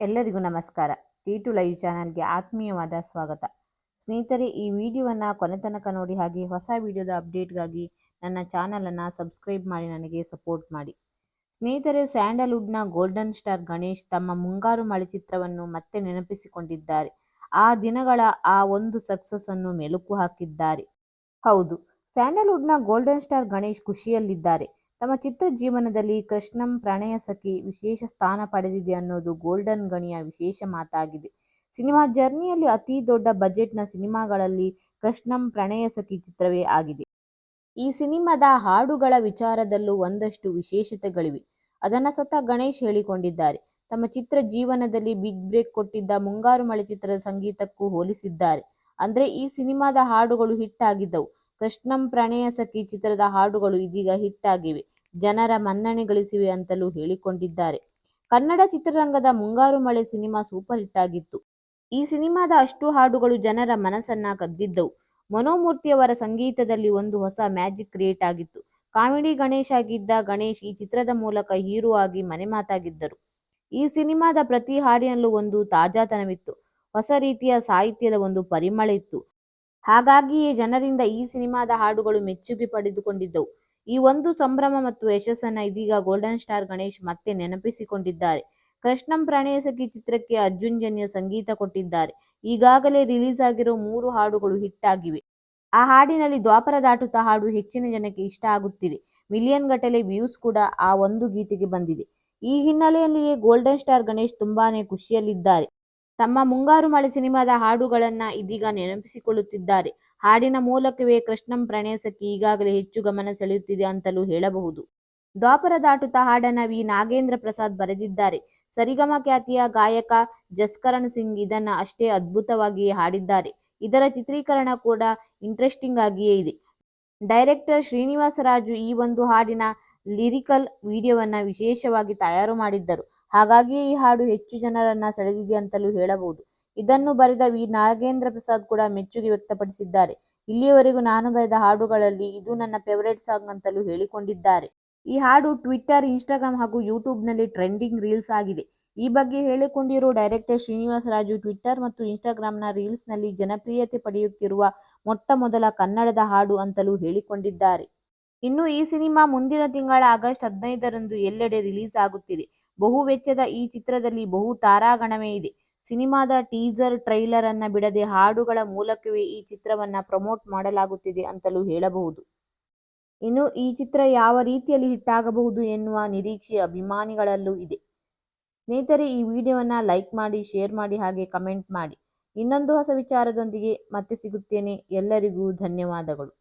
ಎಲ್ಲರಿಗೂ ನಮಸ್ಕಾರ. T to live ಚಾನಲ್ಗೆ ಆತ್ಮೀಯವಾದ ಸ್ವಾಗತ. ಸ್ನೇಹಿತರೆ, ಈ ವಿಡಿಯೋವನ್ನು ಕೊನೆ ತನಕ ನೋಡಿ ಹಾಗೆ ಹೊಸ ವಿಡಿಯೋದ ಅಪ್ಡೇಟ್ಗಾಗಿ ನನ್ನ ಚಾನಲನ್ನು ಸಬ್ಸ್ಕ್ರೈಬ್ ಮಾಡಿ ನನಗೆ ಸಪೋರ್ಟ್ ಮಾಡಿ. ಸ್ನೇಹಿತರೆ, ಸ್ಯಾಂಡಲ್ವುಡ್ನ ಗೋಲ್ಡನ್ ಸ್ಟಾರ್ ಗಣೇಶ್ ತಮ್ಮ ಮುಂಗಾರು ಮಳೆ ಚಿತ್ರವನ್ನು ಮತ್ತೆ ನೆನಪಿಸಿಕೊಂಡಿದ್ದಾರೆ. ಆ ದಿನಗಳ ಆ ಒಂದು ಸಕ್ಸಸ್ ಅನ್ನು ಮೆಲುಕು ಹಾಕಿದ್ದಾರೆ. ಹೌದು, ಸ್ಯಾಂಡಲ್ವುಡ್ನ ಗೋಲ್ಡನ್ ಸ್ಟಾರ್ ಗಣೇಶ್ ಖುಷಿಯಲ್ಲಿದ್ದಾರೆ. ತಮ್ಮ ಚಿತ್ರ ಜೀವನದಲ್ಲಿ ಕೃಷ್ಣಂ ಪ್ರಣಯ ಸಖಿ ವಿಶೇಷ ಸ್ಥಾನ ಪಡೆದಿದೆ ಅನ್ನೋದು ಗೋಲ್ಡನ್ ಗಣಿಯ ವಿಶೇಷ ಮಾತಾಗಿದೆ. ಸಿನಿಮಾ ಜರ್ನಿಯಲ್ಲಿ ಅತಿ ದೊಡ್ಡ ಬಜೆಟ್ನ ಸಿನಿಮಾಗಳಲ್ಲಿ ಕೃಷ್ಣಂ ಪ್ರಣಯ ಸಖಿ ಚಿತ್ರವೇ ಆಗಿದೆ. ಈ ಸಿನಿಮಾದ ಹಾಡುಗಳ ವಿಚಾರದಲ್ಲೂ ಒಂದಷ್ಟು ವಿಶೇಷತೆಗಳಿವೆ. ಅದನ್ನು ಸ್ವತಃ ಗಣೇಶ್ ಹೇಳಿಕೊಂಡಿದ್ದಾರೆ. ತಮ್ಮ ಚಿತ್ರ ಜೀವನದಲ್ಲಿ ಬಿಗ್ ಬ್ರೇಕ್ ಕೊಟ್ಟಿದ್ದ ಮುಂಗಾರು ಮಳೆ ಚಿತ್ರದ ಸಂಗೀತಕ್ಕೂ ಹೋಲಿಸಿದ್ದಾರೆ. ಅಂದ್ರೆ ಈ ಸಿನಿಮಾದ ಹಾಡುಗಳು ಹಿಟ್ ಆಗಿದ್ದವು. ಕೃಷ್ಣಂ ಪ್ರಣಯ ಸಖಿ ಚಿತ್ರದ ಹಾಡುಗಳು ಇದೀಗ ಹಿಟ್ ಆಗಿವೆ ಜನರ ಮನ್ನಣೆ ಗಳಿಸಿವೆ ಅಂತಲೂ ಹೇಳಿಕೊಂಡಿದ್ದಾರೆ. ಕನ್ನಡ ಚಿತ್ರರಂಗದ ಮುಂಗಾರು ಮಳೆ ಸಿನಿಮಾ ಸೂಪರ್ ಹಿಟ್ ಆಗಿತ್ತು. ಈ ಸಿನಿಮಾದ ಅಷ್ಟು ಹಾಡುಗಳು ಜನರ ಮನಸ್ಸನ್ನ ಕದ್ದಿದ್ದವು. ಮನೋಮೂರ್ತಿಯವರ ಸಂಗೀತದಲ್ಲಿ ಒಂದು ಹೊಸ ಮ್ಯಾಜಿಕ್ ಕ್ರಿಯೇಟ್ ಆಗಿತ್ತು. ಕಾಮಿಡಿ ಗಣೇಶ್ ಆಗಿದ್ದ ಗಣೇಶ್ ಈ ಚಿತ್ರದ ಮೂಲಕ ಹೀರೋ ಆಗಿ ಮನೆ ಮಾತಾಗಿದ್ದರು. ಈ ಸಿನಿಮಾದ ಪ್ರತಿ ಹಾಡಿನಲ್ಲೂ ಒಂದು ತಾಜಾತನವಿತ್ತು. ಹೊಸ ರೀತಿಯ ಸಾಹಿತ್ಯದ ಒಂದು ಪರಿಮಳ ಇತ್ತು. ಹಾಗಾಗಿಯೇ ಜನರಿಂದ ಈ ಸಿನಿಮಾದ ಹಾಡುಗಳು ಮೆಚ್ಚುಗೆ ಪಡೆದುಕೊಂಡಿದ್ದವು. ಈ ಒಂದು ಸಂಭ್ರಮ ಮತ್ತು ಯಶಸ್ಸನ್ನ ಇದೀಗ ಗೋಲ್ಡನ್ ಸ್ಟಾರ್ ಗಣೇಶ್ ಮತ್ತೆ ನೆನಪಿಸಿಕೊಂಡಿದ್ದಾರೆ. ಕೃಷ್ಣಂ ಪ್ರಣಯಸಖಿ ಚಿತ್ರಕ್ಕೆ ಅರ್ಜುನ್ ಜನ್ಯ ಸಂಗೀತ ಕೊಟ್ಟಿದ್ದಾರೆ. ಈಗಾಗಲೇ ರಿಲೀಸ್ ಆಗಿರೋ ಮೂರು ಹಾಡುಗಳು ಹಿಟ್ ಆಗಿವೆ. ಆ ಹಾಡಿನಲ್ಲಿ ದ್ವಾಪರ ದಾಟುತ್ತಾ ಹಾಡು ಹೆಚ್ಚಿನ ಜನಕ್ಕೆ ಇಷ್ಟ ಆಗುತ್ತಿದೆ. ಮಿಲಿಯನ್ ಗಟ್ಟಲೆ ವ್ಯೂಸ್ ಕೂಡ ಆ ಒಂದು ಗೀತೆಗೆ ಬಂದಿದೆ. ಈ ಹಿನ್ನೆಲೆಯಲ್ಲಿಯೇ ಗೋಲ್ಡನ್ ಸ್ಟಾರ್ ಗಣೇಶ್ ತುಂಬಾನೇ ಖುಷಿಯಲ್ಲಿದ್ದಾರೆ. ತಮ್ಮ ಮುಂಗಾರು ಮಳೆ ಸಿನಿಮಾದ ಹಾಡುಗಳನ್ನ ಇದೀಗ ನೆನಪಿಸಿಕೊಳ್ಳುತ್ತಿದ್ದಾರೆ. ಹಾಡಿನ ಮೂಲಕವೇ ಕೃಷ್ಣಂ ಪ್ರಣಯಸಕ್ಕೆ ಈಗಾಗಲೇ ಹೆಚ್ಚು ಗಮನ ಸೆಳೆಯುತ್ತಿದೆ ಅಂತಲೂ ಹೇಳಬಹುದು. ದ್ವಾಪರ ದಾಟುತ ಹಾಡನ್ನ ವಿ. ನಾಗೇಂದ್ರ ಪ್ರಸಾದ್ ಬರೆದಿದ್ದಾರೆ. ಸರಿಗಮ ಖ್ಯಾತಿಯ ಗಾಯಕ ಜಸ್ಕರಣ್ ಸಿಂಗ್ ಇದನ್ನ ಅಷ್ಟೇ ಅದ್ಭುತವಾಗಿಯೇ ಹಾಡಿದ್ದಾರೆ. ಇದರ ಚಿತ್ರೀಕರಣ ಕೂಡ ಇಂಟ್ರೆಸ್ಟಿಂಗ್ ಆಗಿಯೇ ಇದೆ. ಡೈರೆಕ್ಟರ್ ಶ್ರೀನಿವಾಸ ರಾಜು ಈ ಒಂದು ಹಾಡಿನ ಲಿರಿಕಲ್ ವಿಡಿಯೋವನ್ನ ವಿಶೇಷವಾಗಿ ತಯಾರು ಮಾಡಿದ್ದರು. ಹಾಗಾಗಿಯೇ ಈ ಹಾಡು ಹೆಚ್ಚು ಜನರನ್ನ ಸೆಳೆದಿದೆ ಅಂತಲೂ ಹೇಳಬಹುದು. ಇದನ್ನು ಬರೆದ ವಿ. ನಾಗೇಂದ್ರ ಪ್ರಸಾದ್ ಕೂಡ ಮೆಚ್ಚುಗೆ ವ್ಯಕ್ತಪಡಿಸಿದ್ದಾರೆ. ಇಲ್ಲಿಯವರೆಗೂ ನಾನು ಬರೆದ ಹಾಡುಗಳಲ್ಲಿ ಇದು ನನ್ನ ಫೇವರೇಟ್ ಸಾಂಗ್ ಅಂತಲೂ ಹೇಳಿಕೊಂಡಿದ್ದಾರೆ. ಈ ಹಾಡು ಟ್ವಿಟ್ಟರ್, ಇನ್ಸ್ಟಾಗ್ರಾಮ್ ಹಾಗೂ ಯೂಟ್ಯೂಬ್ನಲ್ಲಿ ಟ್ರೆಂಡಿಂಗ್ ರೀಲ್ಸ್ ಆಗಿದೆ. ಈ ಬಗ್ಗೆ ಹೇಳಿಕೊಂಡಿರುವ ಡೈರೆಕ್ಟರ್ ಶ್ರೀನಿವಾಸ ರಾಜು ಟ್ವಿಟ್ಟರ್ ಮತ್ತು ಇನ್ಸ್ಟಾಗ್ರಾಮ್ನ ರೀಲ್ಸ್ನಲ್ಲಿ ಜನಪ್ರಿಯತೆ ಪಡೆಯುತ್ತಿರುವ ಮೊಟ್ಟ ಮೊದಲ ಕನ್ನಡದ ಹಾಡು ಅಂತಲೂ ಹೇಳಿಕೊಂಡಿದ್ದಾರೆ. ಇನ್ನು ಈ ಸಿನಿಮಾ ಮುಂದಿನ ತಿಂಗಳ ಆಗಸ್ಟ್ ಹದಿನೈದರಂದು ಎಲ್ಲೆಡೆ ರಿಲೀಸ್ ಆಗುತ್ತಿದೆ. ಬಹು ವೆಚ್ಚದ ಈ ಚಿತ್ರದಲ್ಲಿ ಬಹು ತಾರಾಗಣವೇ ಇದೆ. ಸಿನಿಮಾದ ಟೀಸರ್, ಟ್ರೈಲರ್ ಅನ್ನ ಬಿಡದೆ ಹಾಡುಗಳ ಮೂಲಕವೇ ಈ ಚಿತ್ರವನ್ನ ಪ್ರಮೋಟ್ ಮಾಡಲಾಗುತ್ತಿದೆ ಅಂತಲೂ ಹೇಳಬಹುದು. ಇನ್ನು ಈ ಚಿತ್ರ ಯಾವ ರೀತಿಯಲ್ಲಿ ಹಿಟ್ ಆಗಬಹುದು ಎನ್ನುವ ನಿರೀಕ್ಷೆ ಅಭಿಮಾನಿಗಳಲ್ಲೂ ಇದೆ. ಸ್ನೇಹಿತರೆ, ಈ ವಿಡಿಯೋವನ್ನ ಲೈಕ್ ಮಾಡಿ, ಶೇರ್ ಮಾಡಿ ಹಾಗೆ ಕಮೆಂಟ್ ಮಾಡಿ. ಇನ್ನೊಂದು ಹೊಸ ವಿಚಾರದೊಂದಿಗೆ ಮತ್ತೆ ಸಿಗುತ್ತೇನೆ. ಎಲ್ಲರಿಗೂ ಧನ್ಯವಾದಗಳು.